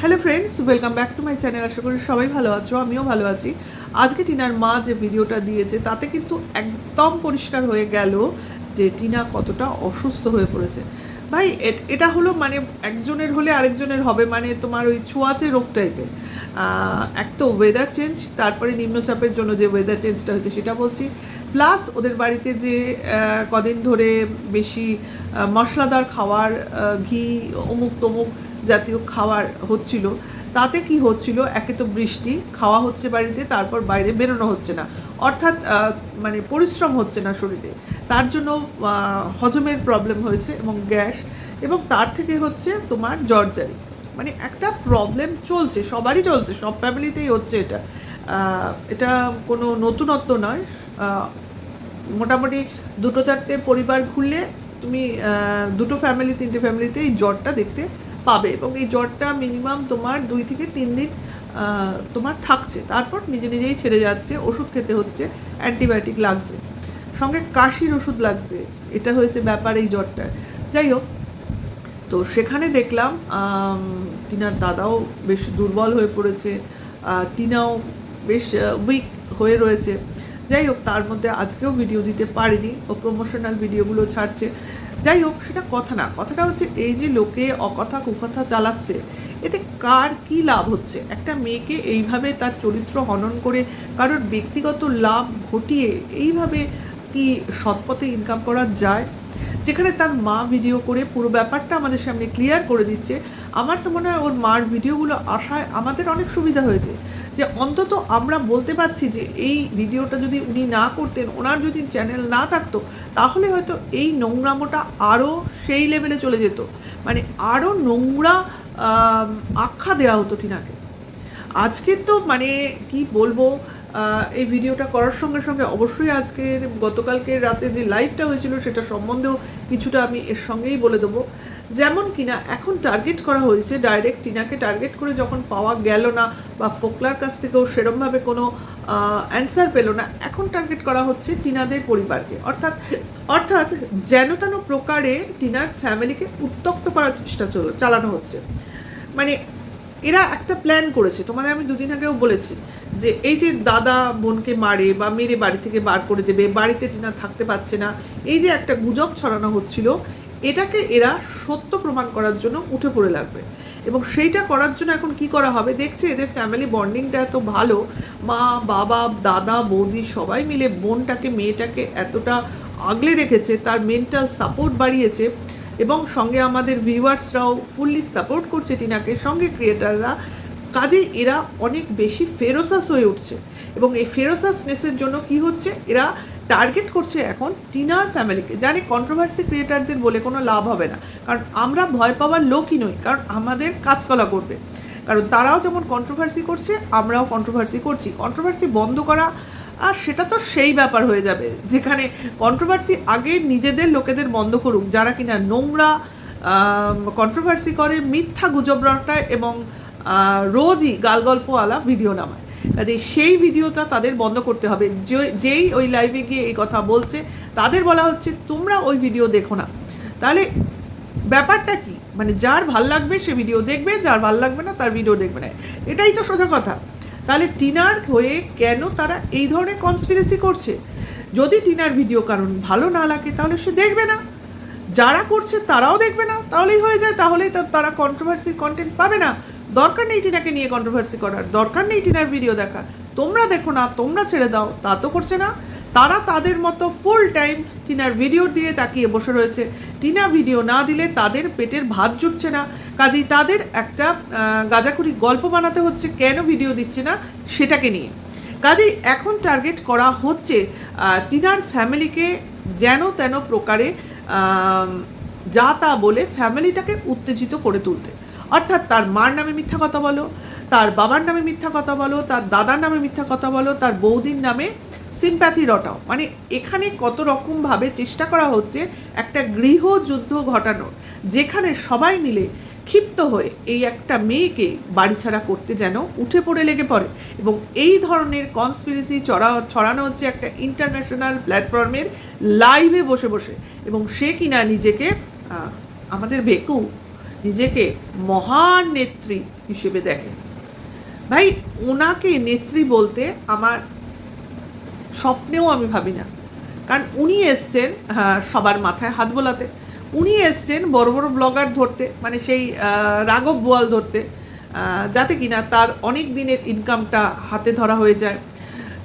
Hello friends welcome back to my channel আশা করি সবাই ভালো আছো, আমিও ভালো আছি। আজকে টিনার মা যে ভিডিওটা দিয়েছে, তাতে কিন্তু একদম পরিষ্কার হয়ে গেল যে টিনা কতটা অসুস্থ হয়ে পড়েছে। ভাই, এটা হলো মানে একজনের হলে আরেকজনের হবে মানে তোমার ওই ছোঁয়াচে রোগ টাইপের এক তো ওয়েদার চেঞ্জ তারপরে নিম্নচাপের জন্য যে ওয়েদার চেঞ্জটা হয়েছে সেটা বলছি। প্লাস ওদের বাড়িতে যে কদিন ধরে বেশি মশলাদার খাওয়ার ঘি অমুক তমুক জাতীয় খাওয়ার হচ্ছিল তাতে কি হচ্ছিল? একে তো বৃষ্টি, খাওয়া হচ্ছে বাড়িতে, তারপর বাইরে বেরোনো হচ্ছে না। অর্থাৎ মানে পরিশ্রম হচ্ছে না শরীরে। তার জন্য হজমের প্রবলেম হয়েছে এবং গ্যাস এবং তার থেকে হচ্ছে তোমার জর্জারি মানে একটা প্রবলেম চলছে, সবারই চলছে, সব ফ্যামিলিতেই হচ্ছে এটা। এটা কোনো নতুনত্ব নয়। মোটামুটি দুটো চারটে পরিবার খুললে তুমি দুটো ফ্যামিলি তিনটে ফ্যামিলিতে এই জ্বরটা দেখতে পাবে এবং এই জ্বরটা মিনিমাম তোমার দুই থেকে তিন দিন তোমার থাকছে। তারপর নিজে নিজেই ছেড়ে যাচ্ছে, ওষুধ খেতে হচ্ছে অ্যান্টিবায়োটিক লাগছে। সঙ্গে কাশির ওষুধ লাগছে, এটা হয়েছে ব্যাপার এই জ্বরটা যাই হোক, তো সেখানে দেখলাম টিনার দাদাও বেশ দুর্বল হয়ে পড়েছে টিনাও বেশ উইক হয়ে রয়েছে। যাই হোক, তার মধ্যে আজকেও ভিডিও দিতে পারিনি, ও প্রমোশনাল ভিডিওগুলো ছাড়ছে। যাই হোক, সেটা কথা না। কথাটা হচ্ছে এই যে লোকে অকথা কুকথা চালাচ্ছে, এতে কার কি লাভ হচ্ছে? একটা মেয়েকে এইভাবে তার চরিত্র হনন করে কারোর ব্যক্তিগত লাভ ঘটিয়ে এইভাবে কি সৎপথে ইনকাম করা যায়? যেখানে তার মা ভিডিও করে পুরো ব্যাপারটা আমাদের সামনে ক্লিয়ার করে দিচ্ছে। আমার তো মনে হয় ওর মার ভিডিওগুলো আসায় আমাদের অনেক সুবিধা হয়েছে। যে অন্তত আমরা বলতে পারছি যে এই ভিডিওটা যদি উনি না করতেন, ওনার যদি চ্যানেল না থাকতো, তাহলে হয়তো এই নোংরামোটা আরও সেই লেভেলে চলে যেত। মানে আরও নোংরা আখ্যা দেওয়া হতো টিনাকে। আজকে তো মানে কি বলব এই ভিডিওটা করার সঙ্গে সঙ্গে অবশ্যই আজকের গতকালকের রাতে যে লাইভটা হয়েছিল সেটা সম্বন্ধেও কিছুটা আমি এর সঙ্গেই বলে দেবো। যেমন কিনা, এখন টার্গেট করা হয়েছে ডাইরেক্ট টিনাকে টার্গেট করে যখন পাওয়া গেল না বা ফোকলার কাছ থেকেও সেরমভাবে কোনো অ্যান্সার পেল না, এখন টার্গেট করা হচ্ছে টিনাদের পরিবারকে। অর্থাৎ অর্থাৎ যেন তেন প্রকারে টিনার ফ্যামিলিকে উত্তক্ত করার চেষ্টা চল, চালানো হচ্ছে। মানে এরা একটা প্ল্যান করেছে, তোমাদের আমি দুদিন আগেও বলেছি, যে এই যে দাদা বোনকে মারে বা মেরে বাড়ি থেকে বার করে দেবে, বাড়িতে টিনা থাকতে পারছে না, এই যে একটা গুজব ছড়ানো হচ্ছিল, এটাকে এরা সত্য প্রমাণ করার জন্য উঠে পড়ে লাগবে। এবং সেইটা করার জন্য এখন কি করা হবে? দেখছে এদের ফ্যামিলি বন্ডিংটা এত ভালো, মা, বাবা, দাদা, বৌদি সবাই মিলে বোনটাকে, মেয়েটাকে এতটা আগলে রেখেছে, তার মেন্টাল সাপোর্ট বাড়িয়েছে এবং সঙ্গে আমাদের ভিউয়ার্সরাও ফুললি সাপোর্ট করছে টিনাকে, সঙ্গে ক্রিয়েটাররা কাজে এরা অনেক বেশি ফেরোসাস হয়ে উঠছে। এবং এই ফেরোসাসনেসের জন্য কি হচ্ছে? এরা টার্গেট করছে এখন টিনার ফ্যামিলিকে জানি কন্ট্রোভার্সি ক্রিয়েটারদের বলে কোনো লাভ হবে না। কারণ আমরা ভয় পাওয়ার লোকই নই, কারণ আমাদের কাজকলা করবে। কারণ তারাও যেমন কন্ট্রোভার্সি করছে, আমরাও কন্ট্রোভার্সি করছি। কন্ট্রোভার্সি বন্ধ করা আর সেটা তো সেই ব্যাপার হয়ে যাবে, যেখানে কন্ট্রোভার্সি আগে নিজেদের লোকেদের বন্ধ করুক, যারা কিনা নোংরা কন্ট্রোভার্সি করে, মিথ্যা গুজব রটায় এবং রোজই গালগল্পওয়ালা ভিডিও নামায়। কাজে সেই ভিডিওটা তাদের বন্ধ করতে হবে। যেই ওই লাইভে গিয়ে এই কথা বলছে, তাদের বলা হচ্ছে, তোমরা ওই ভিডিও দেখো না। তাহলে ব্যাপারটা কি? মানে যার ভালো লাগবে সে ভিডিও দেখবে, যার ভালো লাগবে না তার ভিডিও দেখবে না। এটাই তো সোজা কথা। তাহলে টিনার হয়ে কেন তারা এই ধরনের কনস্পিরেসি করছে? যদি টিনার ভিডিও কারণ ভালো না লাগে, তাহলে সে দেখবে না। যারা করছে তারাও দেখবে না। তাহলেই হয়ে যায়, তাহলেই তো তারা কন্ট্রোভার্সি কন্টেন্ট পাবে না। দরকার নেই টিনাকে নিয়ে কন্ট্রোভার্সি করার, দরকার নেই টিনার ভিডিও দেখার। তোমরা দেখো না, তোমরা ছেড়ে দাও, তা তো করছে না। তারা তাদের মতো ফুল টাইম টিনার ভিডিও দিয়ে তাকিয়ে বসে রয়েছে। টিনা ভিডিও না দিলে তাদের পেটের ভাত জুটছে না। কাজেই তাদের একটা গাঁজাখুরি গল্প বানাতে হচ্ছে, কেন ভিডিও দিচ্ছে না সেটাকে নিয়ে। কাজেই এখন টার্গেট করা হচ্ছে টিনার ফ্যামিলিকে যেন তেন প্রকারে যা তা বলে ফ্যামিলিটাকে উত্তেজিত করে তুলতে। অর্থাৎ তার মার নামে মিথ্যা কথা বলো, তার বাবার নামে মিথ্যা কথা বলো, তার দাদার নামে মিথ্যা কথা বলো, তার বৌদির নামে সিম্প্যাথি রটাও। মানে এখানে কত রকমভাবে চেষ্টা করা হচ্ছে একটা গৃহযুদ্ধ ঘটানোর, যেখানে সবাই মিলে ক্ষিপ্ত হয়ে এই একটা মেয়েকে বাড়ি ছাড়া করতে যেন উঠে পড়ে লেগে পড়ে। এবং এই ধরনের কনস্পিরেসি চড়া, ছড়ানো হচ্ছে একটা ইন্টারন্যাশনাল প্ল্যাটফর্মের লাইভে বসে বসে। এবং সে কিনা নিজেকে আমাদের বেকু, নিজেকে মহান নেত্রী হিসেবে দেখে। ভাই, ওনাকে নেত্রী বলতে আমার স্বপ্নেও আমি ভাবি না। কারণ উনি এসছেন সবার মাথায় হাত বোলাতে। উনি এসছেন বড় বড় ব্লগার ধরতে মানে সেই রাঘব বোয়াল ধরতে যাতে কিনা তার অনেক দিনের ইনকামটা হাতে ধরা হয়ে যায়।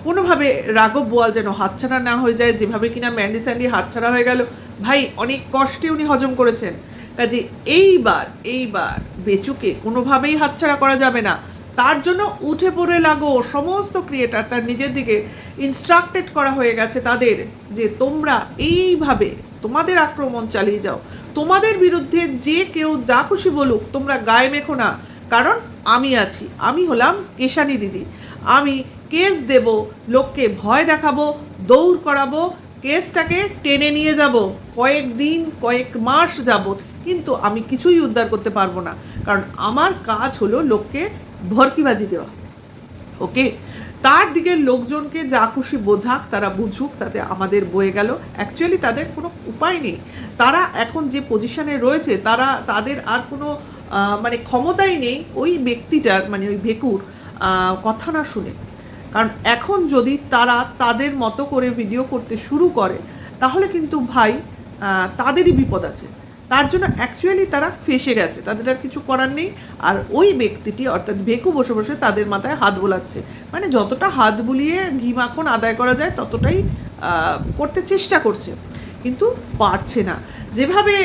কোনোভাবে রাঘব বোয়াল যেন হাতছাড়া না হয়ে যায়, যেভাবে কিনা ম্যান্ডি স্যান্ডি হাতছাড়া হয়ে গেল, ভাই অনেক কষ্টে উনি হজম করেছেন। কাজে এইবার এইবার বেচুকে কোনোভাবেই হাতছাড়া করা যাবে না। তার জন্য উঠে পড়ে লাগো। সমস্ত ক্রিয়েটার তার নিজের দিকে ইনস্ট্রাক্টেড করা হয়ে গেছে তাদের যে তোমরা এইভাবে তোমাদের আক্রমণ চালিয়ে যাও। তোমাদের বিরুদ্ধে যে কেউ যা খুশি বলুক, তোমরা গায়ে মেখো না। কারণ আমি আছি। আমি হলাম কেশানি দিদি। আমি কেস দেব, লোককে ভয় দেখাবো, দৌড় করাবো, কেসটাকে টেনে নিয়ে যাব। কয়েক দিন, কয়েক মাস যাবত কিন্তু আমি কিছুই উদ্ধার করতে পারব না। কারণ আমার কাজ হলো লোককে ভরকিবাজি দেওয়া। ওকে? তার দিকের লোকজনকে যা খুশি বোঝাক, তারা বুঝুক, তাতে আমাদের বয়ে গেল। অ্যাকচুয়ালি তাদের কোনো উপায় নেই। তারা এখন যে পজিশনে রয়েছে, তারা, তাদের আর কোনো মানে ক্ষমতাই নেই ওই ব্যক্তিটার মানে ওই ভেকুর কথা না শুনে। কারণ এখন যদি তারা তাদের মতো করে ভিডিও করতে শুরু করে, তাহলে কিন্তু ভাই তাদেরই বিপদ আছে। তার জন্য অ্যাকচুয়ালি তারা ফেসে গেছে, তাদের আর কিছু করার নেই। আর ওই ব্যক্তিটি, অর্থাৎ ভেকু বসে বসে তাদের মাথায় হাত বোলাচ্ছে। মানে যতটা হাত বুলিয়ে ঘি মাখন আদায় করা যায়, ততটাই করতে চেষ্টা করছে। কিন্তু পারছে না। যেভাবে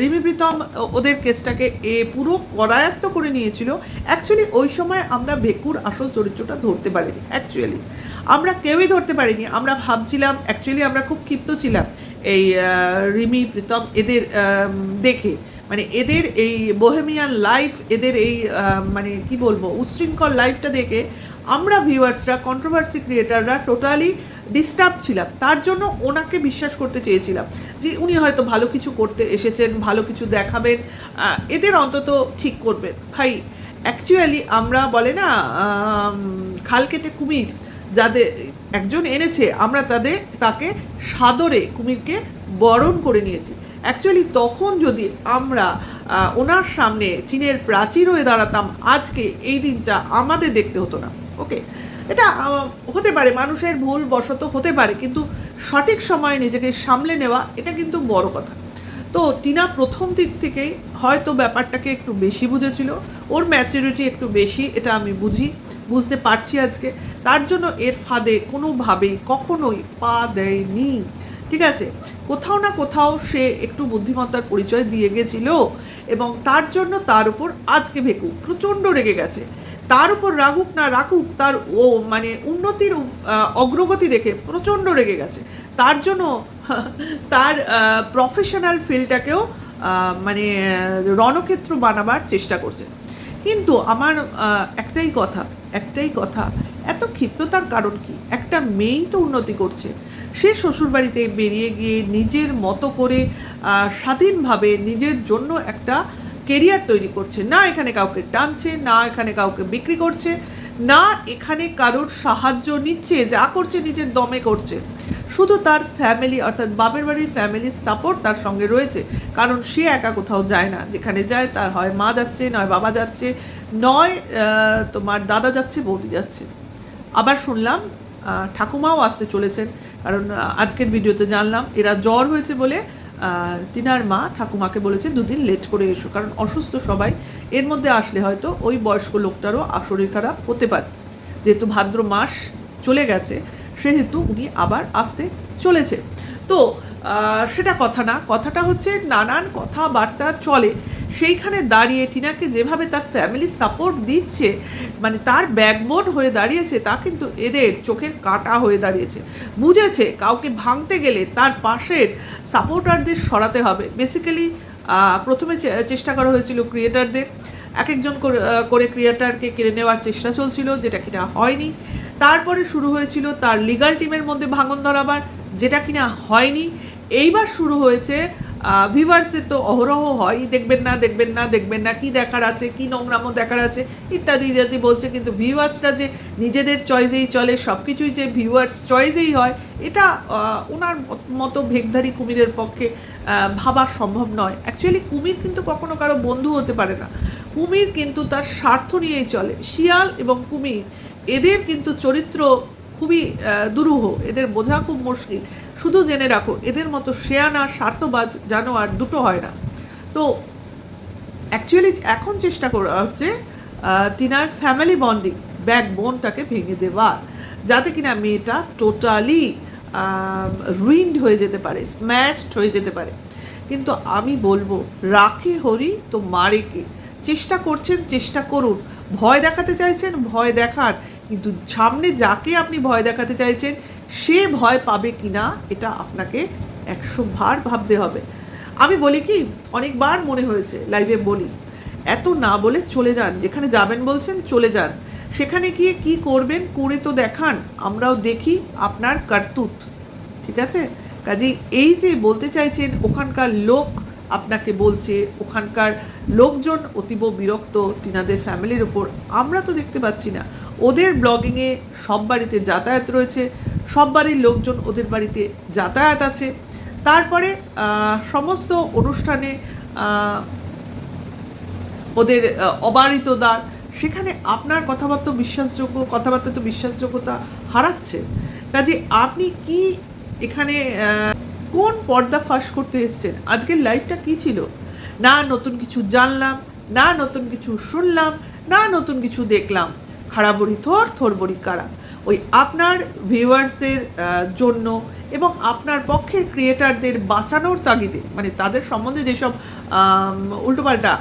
রিমি প্রীতম ওদের কেসটাকে এ পুরো করায়ত্ত করে নিয়েছিল অ্যাকচুয়ালি ওই সময় আমরা ভেকুর আসল চরিত্রটা ধরতে পারিনি অ্যাকচুয়ালি আমরা কেউই ধরতে পারিনি। আমরা ভাবছিলাম অ্যাকচুয়ালি আমরা খুব ক্ষিপ্ত ছিলাম। এই রিমি, প্রীতম এদের দেখে। মানে এদের এই বোহেমিয়ান লাইফ এদের এই মানে কি বলব, উচ্ছৃঙ্খল লাইফটা দেখে আমরা ভিউয়ার্সরা কন্ট্রোভার্সি ক্রিয়েটাররা টোটালি ডিস্টার্ব ছিলাম। তার জন্য ওনাকে বিশ্বাস করতে চেয়েছিলাম যে উনি হয়তো ভালো কিছু করতে এসেছেন, ভালো কিছু দেখাবেন এদের অন্তত ঠিক করবেন। ভাই অ্যাকচুয়ালি আমরা বলে না খাল কেটে কুমির, যাদের একজন এনেছে, আমরা তাদের, তাকে সাদরে, কুমিরকে বরণ করে নিয়েছি। অ্যাকচুয়ালি তখন যদি আমরা ওনার সামনে চীনের প্রাচীর হয়ে দাঁড়াতাম, আজকে এই দিনটা আমাদের দেখতে হতো না। ওকে এটা হতে পারে, মানুষের ভুল বশত হতে পারে, কিন্তু সঠিক সময়ে নিজেকে সামলে নেওয়া, এটা কিন্তু বড় কথা। তো টিনা প্রথম দিক থেকেই হয়তো ব্যাপারটাকে একটু বেশি বুঝেছিল, ওর ম্যাচুরিটি একটু বেশি, এটা আমি বুঝি, বুঝতে পারছি আজকে। তার জন্য এর ফাঁদে কোনোভাবেই কখনোই পা দেয়নি। ঠিক আছে? কোথাও না কোথাও সে একটু বুদ্ধিমত্তার পরিচয় দিয়ে গেছিল এবং তার জন্য তার উপর আজকে ভেকু প্রচণ্ড রেগে গেছে। তার উপর রাগুক না রাখুক, তার ও মানে উন্নতির অগ্রগতি দেখে প্রচণ্ড রেগে গেছে। তার জন্য তার প্রফেশনাল ফিল্ডটাকেও মানে রণক্ষেত্র বানাবার চেষ্টা করছে। কিন্তু আমার একটাই কথা একটাই কথা, এত ক্ষিপ্ততার কারণ কি? একটা মেয়েই তো উন্নতি করছে। সে শ্বশুরবাড়িতে বেরিয়ে গিয়ে নিজের মতো করে স্বাধীনভাবে নিজের জন্য একটা কেরিয়ার তৈরি করছে। না এখানে কাউকে টানছে, না এখানে কাউকে বিক্রি করছে। না, এখানে কারোর সাহায্য নিচ্ছে, যা করছে নিজের দমে করছে। শুধু তার ফ্যামিলি অর্থাৎ বাপের বাড়ির ফ্যামিলির সাপোর্ট তার সঙ্গে রয়েছে, কারণ সে একা কোথাও যায় না। যেখানে যায়, তার হয় মা যাচ্ছে, নয় বাবা যাচ্ছে, নয় তোমার দাদা যাচ্ছে, বৌদি যাচ্ছে। আবার শুনলাম ঠাকুমাও আসতে চলেছেন, কারণ আজকের ভিডিওতে জানলাম, এরা জ্বর হয়েছে বলে টিনার মা ঠাকুমাকে বলেছে দুদিন লেট করে এসো, কারণ অসুস্থ সবাই। এর মধ্যে আসলে হয়তো ওই বয়স্ক লোকটারও শরীর খারাপ হতে পারে। যেহেতু ভাদ্র মাস চলে গেছে, সেহেতু উনি আবার আসতে চলেছে। তো সেটা কথা না। কথাটা হচ্ছে নানান কথাবার্তা চলে। সেইখানে দাঁড়িয়ে টিনাকে যেভাবে তার ফ্যামিলি সাপোর্ট দিচ্ছে মানে তার ব্যাকবোন হয়ে দাঁড়িয়েছে, তা কিন্তু এদের চোখের কাটা হয়ে দাঁড়িয়েছে। বুঝেছে, কাউকে ভাঙতে গেলে তার পাশের সাপোর্টারদের সরাতে হবে। বেসিক্যালি প্রথমে চেষ্টা করা হয়েছিল ক্রিয়েটারদের এক একজন করে- করে ক্রিয়েটারকে কেড়ে নেওয়ার চেষ্টা চলছিল, যেটা কিনা হয়নি। তারপরে শুরু হয়েছিল তার লিগাল টিমের মধ্যে ভাঙন ধরাবার, যেটা কিনা হয়নি। এইবার শুরু হয়েছে ভিভার্সদের তো অহরহ হয় দেখবেন না দেখবেন না দেখবেন না, কি দেখার আছে, কি নোংরামো দেখার আছে, ইত্যাদি ইত্যাদি বলছে, কিন্তু ভিউয়ার্সরা যে নিজেদের চয়েসেই চলে সব কিছুই যে ভিউয়ার্স চয়েসেই হয়, এটা ওনার মতো ভেগধারী কুমিরের পক্ষে ভাবা সম্ভব নয়। অ্যাকচুয়ালি কুমির কিন্তু কখনো কারও বন্ধু হতে পারে না। কুমির কিন্তু তার স্বার্থ নিয়েই চলে। শিয়াল এবং কুমির, এদের কিন্তু চরিত্র খুবই দুরূহ। এদের বোঝা খুব মুশকিল। শুধু জেনে রাখো, এদের মতো শেয়ানা স্বার্থবাজ জানোয়ার দুটো হয় না। তো অ্যাকচুয়ালি এখন চেষ্টা করা হচ্ছে টিনার ফ্যামিলি বন্ডিং ব্যাক বোনটাকে ভেঙে দেওয়ার, যাতে কিনা মেয়েটা টোটালি রুইন্ড হয়ে যেতে পারে স্ম্যাশড হয়ে যেতে পারে। কিন্তু আমি বলব, রাখে হরি তো মারে কে? চেষ্টা করছেন, চেষ্টা করুন। ভয় দেখাতে চাইছেন, ভয় দেখান। কিন্তু সামনে যাকে আপনি ভয় দেখাতে চাইছেন, সে ভয় পাবে কি না এটা আপনাকে একশো ভার ভাবতে হবে। আমি বলি কি, অনেকবার মনে হয়েছে লাইভে বলি, এত না বলে চলে যান, যেখানে যাবেন বলছেন চলে যান, সেখানে গিয়ে কি করবেন, করে তো দেখান, আমরাও দেখি আপনার কার্তুত ঠিক আছে? কাজেই এই যে বলতে চাইছেন, ওখানকার লোক আপনাকে বলছে, ওখানকার লোকজন অতীব বিরক্ত, টিনাদের ফ্যামিলির ওপর আমরা তো দেখতে পাচ্ছি না। ওদের ব্লগিংয়ে সব বাড়িতে যাতায়াত রয়েছে। সব বাড়ির লোকজন ওদের বাড়িতে যাতায়াত আছে। তারপরে সমস্ত অনুষ্ঠানে ওদের অবারিত দ্বার সেখানে আপনার কথাবার্তা বিশ্বাসযোগ্য, কথাবার্তা তো বিশ্বাসযোগ্যতা হারাচ্ছে। কাজে আপনি কি এখানে কোন পর্দা ফাঁস করতে এসছেন? আজকের লাইফটা কি ছিল? না নতুন কিছু জানলাম, না নতুন কিছু শুনলাম, না নতুন কিছু দেখলাম। খাড়াবড়ি থর, থরবড়ি কারা ওই আপনার ভিউয়ার্সদের জন্য এবং আপনার পক্ষের ক্রিয়েটারদের বাঁচানোর তাগিদে মানে তাদের সম্বন্ধে যেসব উল্টোপাল্টা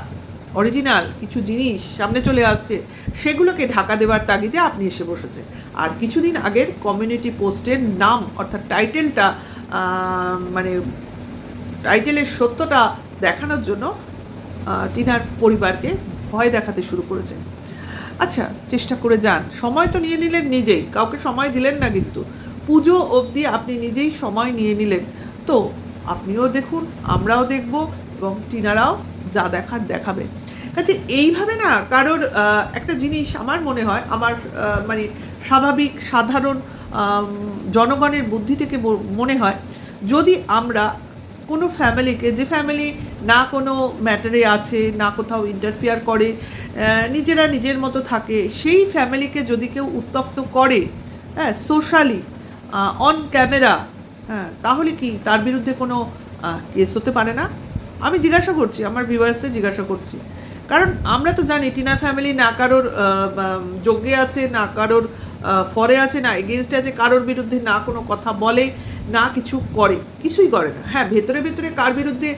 অরিজিনাল কিছু জিনিস সামনে চলে আসছে, সেগুলোকে ঢাকা দেওয়ার তাগিদে আপনি এসে বসেছেন। আর কিছুদিন আগের কমিউনিটি পোস্টের নাম, অর্থাৎ টাইটেলটা মানে টাইটেলের সত্যটা দেখানোর জন্য টিনার পরিবারকে ভয় দেখাতে শুরু করেছে। আচ্ছা চেষ্টা করে যান। সময় তো নিয়ে নিলেন নিজেই। কাউকে সময় দিলেন না কিন্তু। পুজো অবধি আপনি নিজেই সময় নিয়ে নিলেন। তো, আপনিও দেখুন, আমরাও দেখব এবং টিনারাও যা দেখার দেখাবে কাজে এইভাবে না কারোর একটা জিনিস আমার মনে হয়, আমার মানে স্বাভাবিক, সাধারণ জনগণের বুদ্ধি থেকে মনে হয়, যদি আমরা কোনো ফ্যামিলিকে, যে ফ্যামিলি না কোনো ম্যাটারে আছে, না কোথাও ইন্টারফিয়ার করে নিজেরা নিজের মতো থাকে, সেই ফ্যামিলিকে যদি কেউ উত্তপ্ত করে হ্যাঁ সোশ্যালি অন ক্যামেরা হ্যাঁ তাহলে কি তার বিরুদ্ধে কোনো কেস হতে পারে না? আমি জিজ্ঞাসা করছি, আমার ভিউয়ার্সে জিজ্ঞাসা করছি। কারণ আমরা তো জানি টিনার ফ্যামিলি না কারোর যজ্ঞে আছে, না কারোর ফরে আছে, না এগেনস্টে আছে, কারোর বিরুদ্ধে না কোনো কথা বলে, না কিছু করে, কিছুই করে না। হ্যাঁ ভেতরে ভেতরে কার বিরুদ্ধে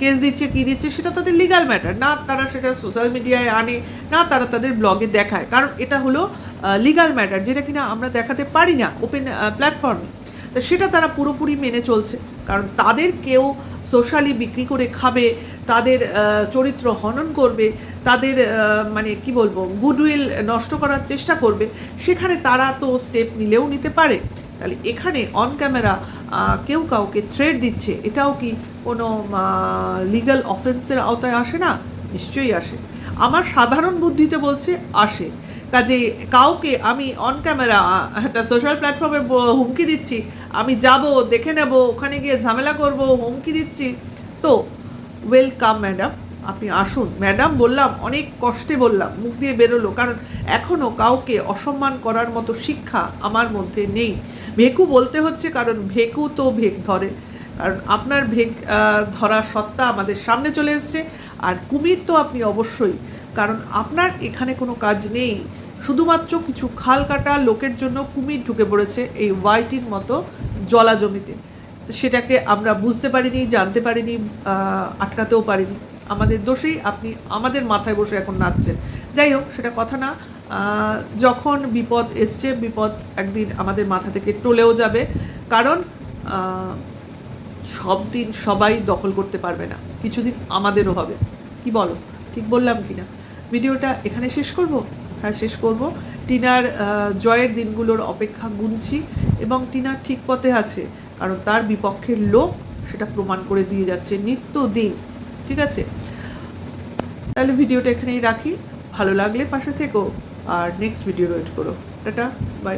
কেস দিচ্ছে, কী দিচ্ছে, সেটা তাদের লিগাল ম্যাটার না তারা সেটা সোশ্যাল মিডিয়ায় আনে, না তারা তাদের ব্লগে দেখায়। কারণ এটা হলো লিগাল ম্যাটার যেটা কিনা আমরা দেখাতে পারি না ওপেন প্ল্যাটফর্মে তা সেটা তারা পুরোপুরি মেনে চলছে। কারণ তাদের কেউ সোশ্যালি বিক্রি করে খাবে, তাদের চরিত্র হনন করবে, তাদের মানে কি বলব গুডউইল নষ্ট করার চেষ্টা করবে, সেখানে তারা তো স্টেপ নিলেও নিতে পারে। তাহলে এখানে অন ক্যামেরা কেউ কাউকে থ্রেড দিচ্ছে, এটাও কি কোনো লিগ্যাল অফেন্সের আওতায় আসে না? নিশ্চয়ই আসে। আমার সাধারণ বুদ্ধিতে বলছে আসে। কাজে কাউকে আমি অন ক্যামেরা একটা সোশ্যাল প্ল্যাটফর্মে হুমকি দিচ্ছি, আমি যাব, দেখে নেব, ওখানে গিয়ে ঝামেলা করব, হুমকি দিচ্ছি। তো ওয়েলকাম ম্যাডাম আপনি আসুন। ম্যাডাম বললাম, অনেক কষ্টে বললাম, মুখ দিয়ে বেরোলো, কারণ এখনও কাউকে অসম্মান করার মতো শিক্ষা আমার মধ্যে নেই। ভেকু বলতে হচ্ছে, কারণ ভেকু তো ভেক ধরে। কারণ আপনার আহ, ধরা সত্তা আমাদের সামনে চলে এসছে। আর কুমির তো আপনি অবশ্যই কারণ আপনার এখানে কোনো কাজ নেই। শুধুমাত্র কিছু খাল কাটা লোকের জন্য কুমির ঢুকে পড়েছে এই ওয়াইটির মতো জলা জমিতে। সেটাকে আমরা বুঝতে পারিনি জানতে পারিনি আটকাতেও পারিনি। আমাদের দোষেই আপনি আমাদের মাথায় বসে এখন নাচছেন। যাই হোক সেটা কথা না। যখন বিপদ এসছে বিপদ একদিন আমাদের মাথা থেকে টলেও যাবে। কারণ সব দিন সবাই দখল করতে পারবে না। কিছুদিন আমাদেরও হবে। কি বলো? ঠিক বললাম কি না? ভিডিওটা এখানে শেষ করব? হ্যাঁ শেষ করব। টিনার জয়ের দিনগুলোর অপেক্ষা গুনছি এবং টিনা ঠিক পথে আছে, কারণ তার বিপক্ষের লোক সেটা প্রমাণ করে দিয়ে যাচ্ছে নিত্য দিন ঠিক আছে? তাহলে ভিডিওটা এখানেই রাখি। ভালো লাগলে পাশে থেকো। আর নেক্সট ভিডিও ওয়েট করো। Tata bye